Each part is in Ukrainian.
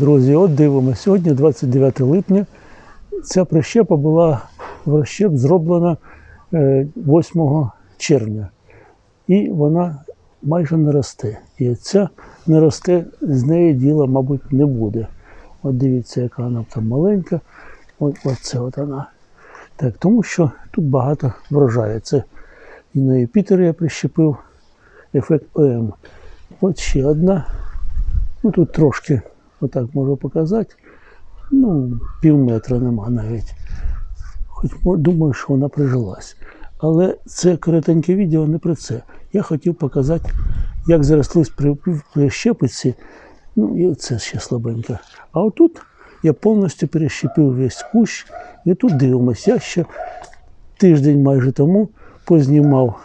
Друзі, от дивимося. Сьогодні 29 липня. Ця прищепа була в зроблена е, 8 червня. І вона майже не росте. І ця не росте, з неї діла, мабуть, не буде. От дивіться, яка вона там маленька. От, оце от вона. Так, тому що тут багато врожаю. Це і на Юпітер я прищепив ефект ОМ. От ще одна. Ну тут трошки, отак можу показати. Ну, пів метра нема навіть. Хоч думаю, що вона прижилась. Але це коротеньке відео не про це. Я хотів показати, як зарослись при, при щепиці. Ну, і це ще слабенько. А отут я повністю перещепив весь кущ. І тут дивимось. Я ще тиждень майже тому познімав.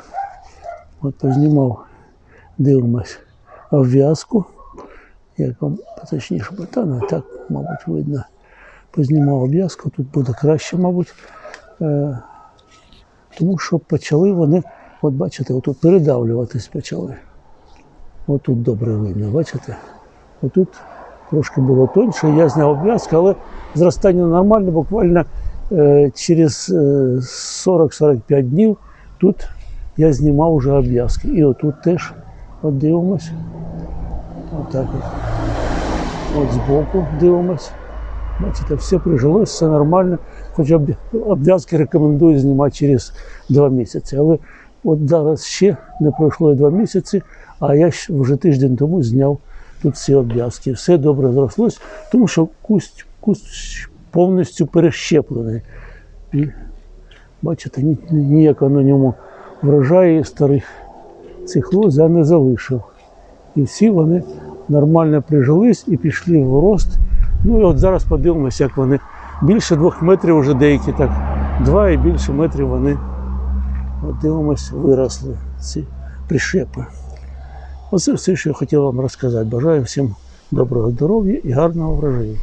От познімав, дивимось, обв'язку. Як вам точніше, та так, мабуть, видно. Познімав обв'язку, тут буде краще, мабуть. Е, тому що почали вони, от бачите, отут передавлюватись почали. Отут добре видно, бачите? Отут трошки було тоньше, я зняв обв'язку, але зростання нормальне, буквально е, через е, 40-45 днів тут я знімав вже обв'язки. І отут теж от дивимось. Отак от. Збоку дивимось. Бачите, все прижилось, все нормально. Хоча обв'язки рекомендую знімати через два місяці. Але от зараз ще не пройшло і два місяці, а я вже тиждень тому зняв тут всі обв'язки. Все добре зрослось, тому що куст, куст повністю перещеплений. І бачите, ні- ніякого на ньому врожаю старих цих лоз я не залишив. І всі вони нормально прижились і пішли в рост. Ну і от зараз подивимося, як вони більше двох метрів вже деякі так, два і більше метрів вони от дивимося, виросли ці прищепи. Оце все, що я хотів вам розказати. Бажаю всім доброго здоров'я і гарного врожаю.